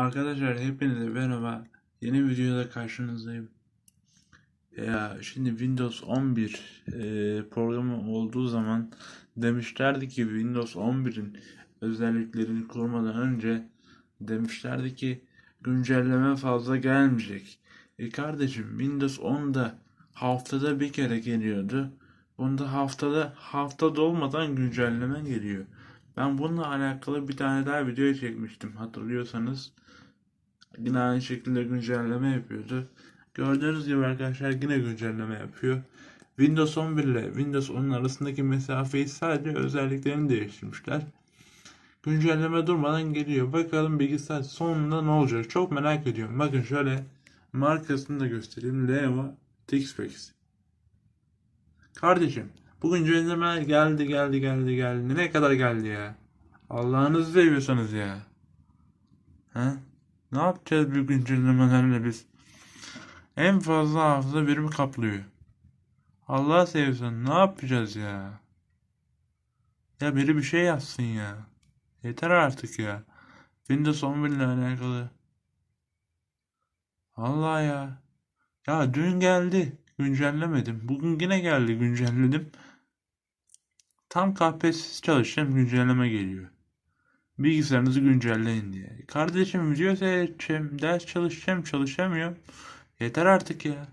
Arkadaşlar hepinize merhaba. Yeni videoda karşınızdayım. Ya şimdi Windows 11 e, programı olduğu zaman demişlerdi ki Windows 11'in özelliklerini kurmadan önce demişlerdi ki güncelleme fazla gelmeyecek. E kardeşim Windows 10'da haftada bir kere geliyordu. Bunda haftada haftada olmadan güncelleme geliyor. Ben bununla alakalı bir tane daha video çekmiştim hatırlıyorsanız. Yine aynı şekilde güncelleme yapıyordu. Gördüğünüz gibi arkadaşlar yine güncelleme yapıyor. Windows 11 ile Windows 10 arasındaki mesafeyi sadece özelliklerini değiştirmişler. Güncelleme durmadan geliyor. Bakalım bilgisayar sonunda ne olacak? Çok merak ediyorum. Bakın şöyle markasını da göstereyim. Lenovo ThinkPads. Kardeşim bu güncelleme geldi geldi geldi geldi. Nereye kadar geldi ya? Allah'ınızı seviyorsanız ya. Ha? Ne yapacağız bu güncellemelerle biz? En fazla hafıza birimi kaplıyor. Allah seviyorsan ne yapacağız ya? Ya biri bir şey yazsın ya. Yeter artık ya. Windows 11 ile alakalı. Allah ya. Ya dün geldi. Güncellemedim. Bugün yine geldi. Güncelledim. Tam KPSS çalışacağım. Güncelleme geliyor. Bilgisayarınızı güncelleyin diye. Kardeşim video seyredeceğim. Ders çalışacağım. Çalışamıyorum. Yeter artık ya.